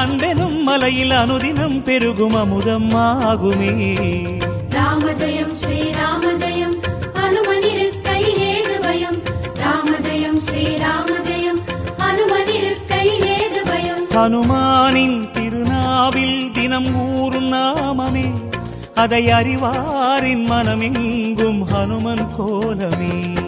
அன்பெனும் மலையில் அனுதினம் பெருகும் அமுதம் ஆகுமே. ராம ஜெயம் ஸ்ரீராம ஜெயம் ஹனுமனிருக்கையில் ஏது பயம்? ராம ஜெயம் ஸ்ரீராம ஜெயம் ஹனுமனிருக்கையில் ஏது பயம்? ஹனுமானின் திருநாவில் தினம் ஊறும் நாமமே. அதை அறிவாரின் மனமெங்கும் ஹனுமன் கோலமே.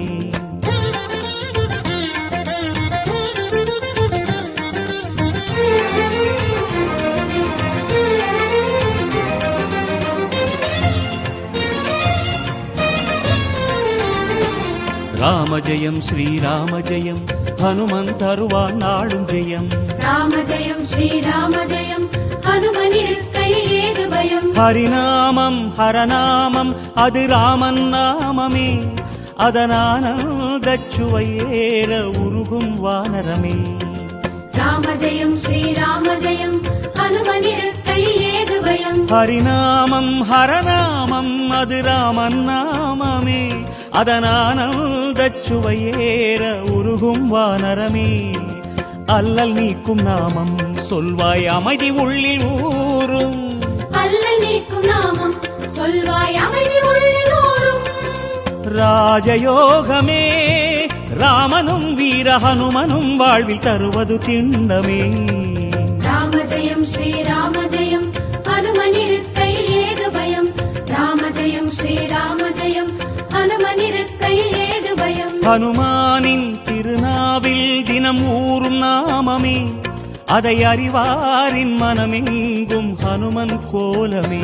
ராம ஜெயம் ஸ்ரீராம ஜெயம் ஹனுமன் தருவான் நாளும் ஜெயம். ராம ஜெயம் ஸ்ரீராம ஜெயம் ஹரிநாமம் ஹரநாமம் அது ராமன் நாமமே. அதனானந்தச்சுவையேற உருகும் வானரமே. ராம ஜெயம் ஸ்ரீராம ஜெயம் ஹரிநாமம் ஹரநாமம் அது ராமன் நாமமே. அதனானந்தச்சுவையேற உருகும் வானரமே. அல்லல் நீக்கும் நாமம் சொல்வாய் அமைதி உள்ளில் ஊரும் அல்லல் நீக்கும் நாமம் சொல்வாய் அமைதி உள்ளில் ஊரும் ராஜயோகமே ராமனும் வீர ஹனுமனும் வாழ்வில் தருவது திண்ணமே ஸ்ரீராம ஜெயம் ஹனுமனிருக்கையில் ஏது பயம்? ஹனுமானின் திருநாவில் தினம் ஊறும் நாமமே. அதை அறிவாரின் மனமெங்கும் ஹனுமன் கோலமே.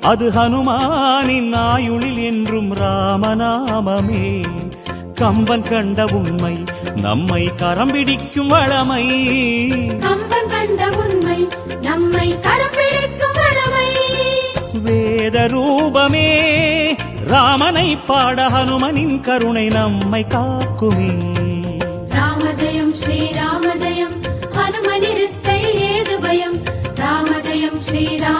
அது ஹனுமானின் ஆயுளில் என்றும் ராமநாமமே. கம்பன் கண்ட உண்மை நம்மை கரம் பிடிக்கும் வளமை. கம்பன் கண்ட உண்மை நம்மை கரம் பிடிக்கும் வளமை. வேத ரூபமே ராமனை பாட ஹனுமனின் கருணை நம்மை காக்குமே. ராம ஜெயம் ஸ்ரீராம ஜெயம் ஹனுமனிருக்கையில் ஏது பயம்? ராம ஜெயம் ஸ்ரீராம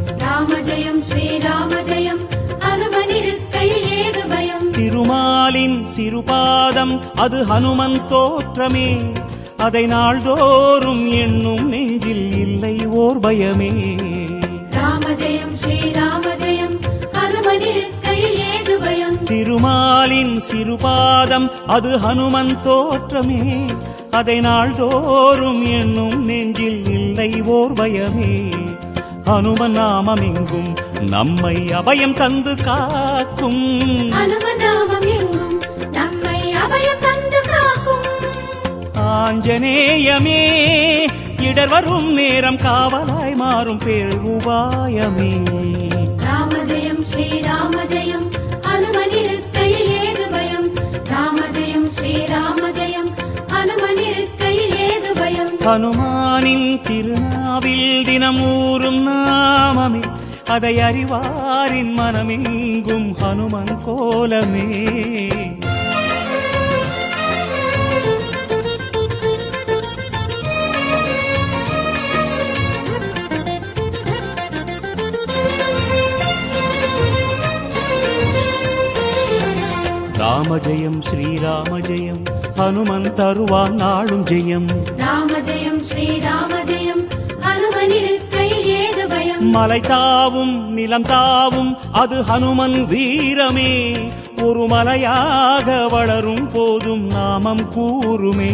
ராம ஜெயம் ஸ்ரீராம ஜெயம் ஹனுமனிருக்கையில் ஏது பயம்? திருமாலின் சிறுபாதம் அது ஹனுமன் தோற்றமே. அதை நாள்தோறும் எண்ணும் நெஞ்சில் இல்லை ஓர் பயமே. ராம ஜெயம் ஸ்ரீராம ஜெயம் ஏது பயம்? திருமாலின் சிறுபாதம் அது ஹனுமன் தோற்றமே. அதை நாள்தோறும் எண்ணும் நெஞ்சில் இல்லை ஓர் பயமே. ஹனுமன் நாமம் எங்கும் நம்மை அபயம் தந்து காக்கும். ஆஞ்சநேயமே இடர் வரும் நேரம் காவலாய் மாறும் பேருபாயமே ராம ஜெயம் ஸ்ரீராம ஜெயம் ஹனுமனிருக்கையில் ஹனுமானின் திருநாவில் தினமூறும் நாமமே அதை அறிவாரின் மனமெங்கும் ஹனுமன் கோலமே. ராம ஜெயம் ஸ்ரீராம ஜெயம் ஹனுமன் தருவான் நாளும் ஜெயம். ராம ஜெயம் ஸ்ரீராம ஜெயம் மலை தாவும் நிலம் தாவும் அது ஹனுமன் வீரமே. ஒரு மலையாக வளரும் போதும் நாமம் கூறுமே.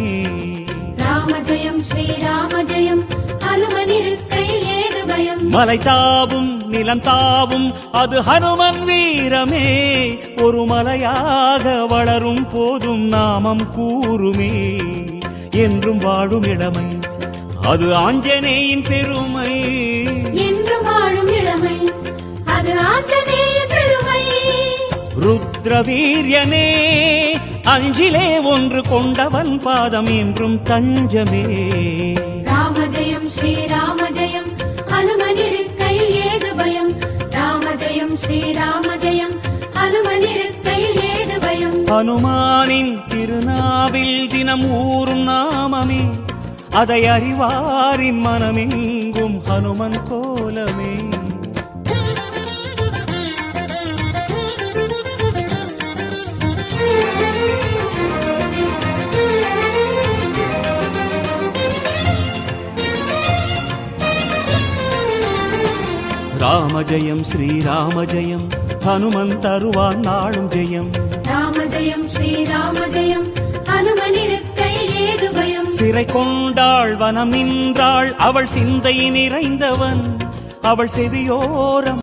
ராம ஜெயம் ஸ்ரீராம ஜெயம் ஹனுமனிருக்கையில் ஏது பயம்? மலை தாவும் நிலம் தாவும் அது ஹனுமன் வீரமே. ஒரு மலையாக வளரும் போதும் நாமம் கூறுமே. என்றும் வாழும் இளமை அது ஆஞ்சநேயின் பெருமை. என்று வாழும் இளமை அது ஆஞ்சநேய பெருமை. ருத்ரவீரியனே அஞ்சிலே ஒன்று கொண்டவன் பாதம் என்றும் தஞ்சமே. ராம ஜெயம் ஸ்ரீராம ஜெயம் ஹனுமனிருக்கையில் ஏது பயம்? ராம ஜெயம் ஸ்ரீராம ஜெயம் ஹனுமனிருக்கையில் ஏது பயம்? ஹனுமானின் திருநாவில் தினம் ஊறும் நாமமே. அதை அறிவாரின் மனமெங்கும் ஹனுமன் கோலமே. ராம ஜெயம் ஸ்ரீராம ஜெயம் ஹனுமன் தருவான் நாளும் ஜெயம். ராம ஜெயம் ஸ்ரீராம ஜெயம் சிறை கொண்டாள் வனம் நின்றாள். அவள் சிந்தை நிறைந்தவன். அவள் செவியோரம்